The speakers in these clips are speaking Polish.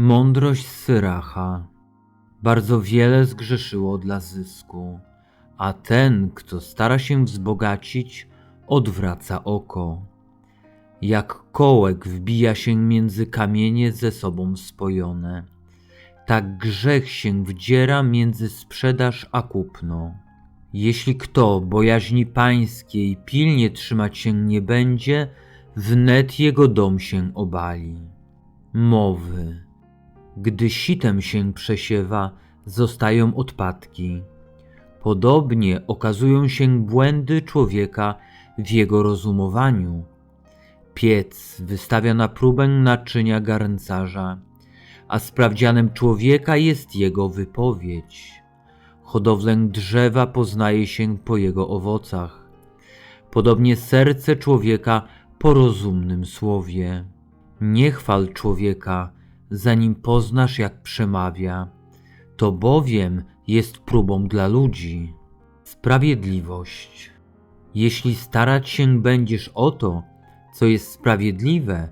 Mądrość Syracha bardzo wiele zgrzeszyło dla zysku, a ten, kto stara się wzbogacić, odwraca oko. Jak kołek wbija się między kamienie ze sobą spojone, tak grzech się wdziera między sprzedaż a kupno. Jeśli kto bojaźni pańskiej pilnie trzymać się nie będzie, wnet jego dom się obali. Mowy. Gdy sitem się przesiewa, zostają odpadki. Podobnie okazują się błędy człowieka w jego rozumowaniu. Piec wystawia na próbę naczynia garncarza, a sprawdzianem człowieka jest jego wypowiedź. Hodowlę drzewa poznaje się po jego owocach. Podobnie serce człowieka po rozumnym słowie. Nie chwal człowieka, zanim poznasz, jak przemawia. To bowiem jest próbą dla ludzi. Sprawiedliwość. Jeśli starać się będziesz o to, co jest sprawiedliwe,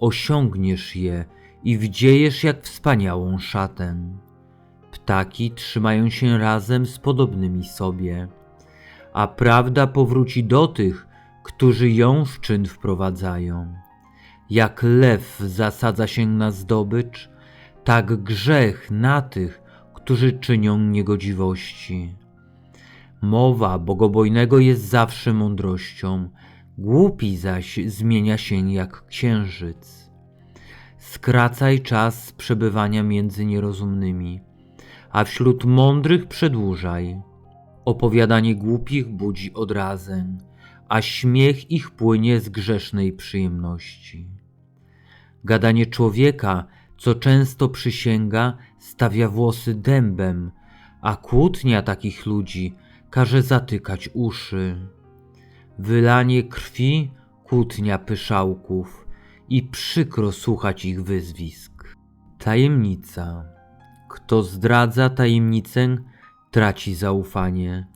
osiągniesz je i wdziejesz jak wspaniałą szatę. Ptaki trzymają się razem z podobnymi sobie, a prawda powróci do tych, którzy ją w czyn wprowadzają. Jak lew zasadza się na zdobycz, tak grzech na tych, którzy czynią niegodziwości. Mowa bogobojnego jest zawsze mądrością, głupi zaś zmienia się jak księżyc. Skracaj czas przebywania między nierozumnymi, a wśród mądrych przedłużaj. Opowiadanie głupich budzi odrazę, a śmiech ich płynie z grzesznej przyjemności. Gadanie człowieka, co często przysięga, stawia włosy dębem, a kłótnia takich ludzi każe zatykać uszy. Wylanie krwi, kłótnia pyszałków i przykro słuchać ich wyzwisk. Tajemnica. Kto zdradza tajemnicę, traci zaufanie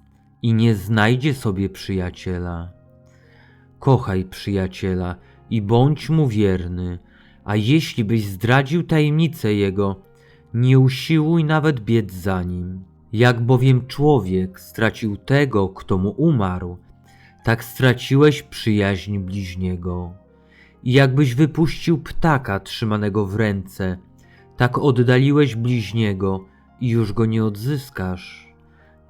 i nie znajdzie sobie przyjaciela. Kochaj przyjaciela i bądź mu wierny, a jeśli byś zdradził tajemnicę jego, nie usiłuj nawet biec za nim. Jak bowiem człowiek stracił tego, kto mu umarł, tak straciłeś przyjaźń bliźniego. I jakbyś wypuścił ptaka trzymanego w ręce, tak oddaliłeś bliźniego i już go nie odzyskasz.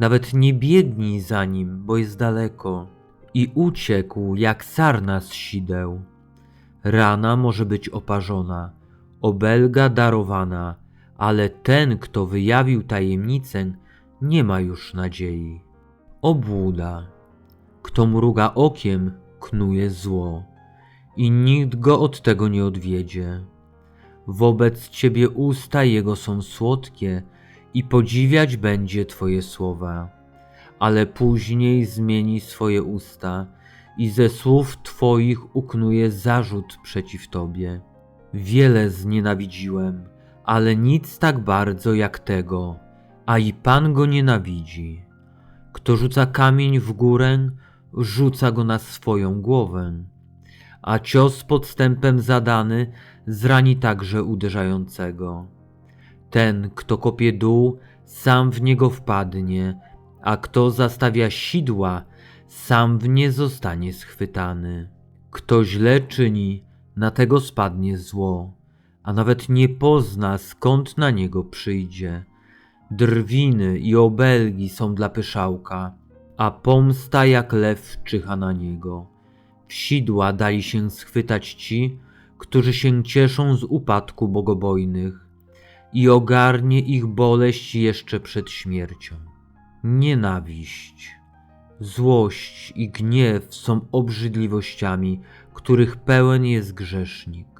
Nawet nie biegnij za nim, bo jest daleko. I uciekł jak sarna z sideł. Rana może być oparzona, obelga darowana, ale ten, kto wyjawił tajemnicę, nie ma już nadziei. Obłuda. Kto mruga okiem, knuje zło i nikt go od tego nie odwiedzie. Wobec ciebie usta jego są słodkie i podziwiać będzie twoje słowa, ale później zmieni swoje usta i ze słów twoich uknuje zarzut przeciw tobie. Wiele znienawidziłem, ale nic tak bardzo jak tego, a i Pan go nienawidzi. Kto rzuca kamień w górę, rzuca go na swoją głowę, a cios podstępem zadany zrani także uderzającego. Ten, kto kopie dół, sam w niego wpadnie, a kto zastawia sidła, sam w nie zostanie schwytany. Kto źle czyni, na tego spadnie zło, a nawet nie pozna, skąd na niego przyjdzie. Drwiny i obelgi są dla pyszałka, a pomsta jak lew czyha na niego. W sidła dali się schwytać ci, którzy się cieszą z upadku bogobojnych i ogarnie ich boleść jeszcze przed śmiercią. Nienawiść, złość i gniew są obrzydliwościami, których pełen jest grzesznik.